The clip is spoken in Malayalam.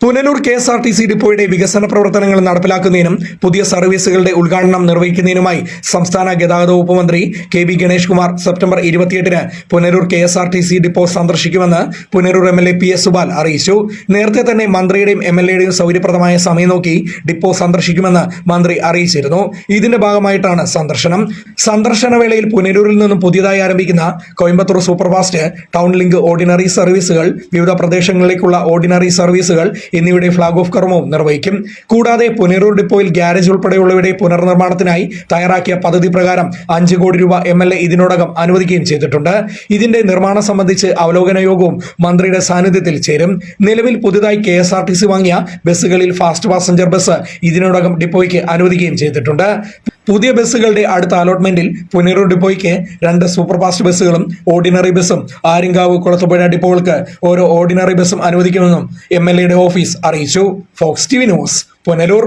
Punalur K S R T C ഡിപ്പോയുടെ വികസന പ്രവർത്തനങ്ങൾ നടപ്പിലാക്കുന്നതിനും പുതിയ സർവീസുകളുടെ ഉദ്ഘാടനം നിർവഹിക്കുന്നതിനുമായി സംസ്ഥാന ഗതാഗത വകുപ്പ് മന്ത്രി K V Ganesh Kumar September ഇരുപത്തിയെട്ടിന് Punalur K S R T C depot സന്ദർശിക്കുമെന്ന് Punalur M L A P S Subal അറിയിച്ചു. നേരത്തെ തന്നെ മന്ത്രിയുടെയും എം എൽ എയുടെയും സൗകര്യപ്രദമായ സമയം നോക്കി ഡിപ്പോ സന്ദർശിക്കുമെന്ന് മന്ത്രി അറിയിച്ചിരുന്നു. ഇതിന്റെ ഭാഗമായിട്ടാണ് സന്ദർശനം. സന്ദർശന വേളയിൽ പുനലൂരിൽ നിന്നും പുതിയതായി ആരംഭിക്കുന്ന Coimbatore superfast town link ordinary സർവീസുകൾ വിവിധ പ്രദേശങ്ങളിലേക്കുള്ള ഓർഡിനറി സർവീസുകൾ എന്നിവയുടെ ഫ്ളാഗ് ഓഫ് കർമ്മവും നിർവഹിക്കും. കൂടാതെ പുനരൂർ ഡിപ്പോയിൽ ഗ്യാരേജ് ഉൾപ്പെടെയുള്ളവയുടെ പുനർനിർമ്മാണത്തിനായി തയ്യാറാക്കിയ പദ്ധതി പ്രകാരം അഞ്ച് കോടി രൂപ എം എൽ എ ഇതിനോടകം അനുവദിക്കുകയും ചെയ്തിട്ടുണ്ട്. ഇതിന്റെ നിർമ്മാണം സംബന്ധിച്ച് അവലോകന യോഗവും മന്ത്രിയുടെ സാന്നിധ്യത്തിൽ ചേരും. നിലവിൽ പുതുതായി K S R T C വാങ്ങിയ ബസ്സുകളിൽ ഫാസ്റ്റ് പാസഞ്ചർ ബസ് ഇതിനോടകം ഡിപ്പോയ്ക്ക് അനുവദിക്കുകയും ചെയ്തിട്ടുണ്ട്. പുതിയ ബസ്സുകളുടെ അടുത്ത അലോട്ട്മെന്റിൽ പുനരൂർ ഡിപ്പോയ്ക്ക് രണ്ട് സൂപ്പർ ഫാസ്റ്റ് ബസ്സുകളും ഓർഡിനറി ബസ്സും ആര്യങ്കാവ് കുളത്തുപുഴ ഡിപ്പോകൾക്ക് ഓരോ ഓർഡിനറി ബസ്സും അനുവദിക്കുമെന്നും എം എൽ എയുടെ ഓഫീസ് അറിയിച്ചു Fox T V news Punalur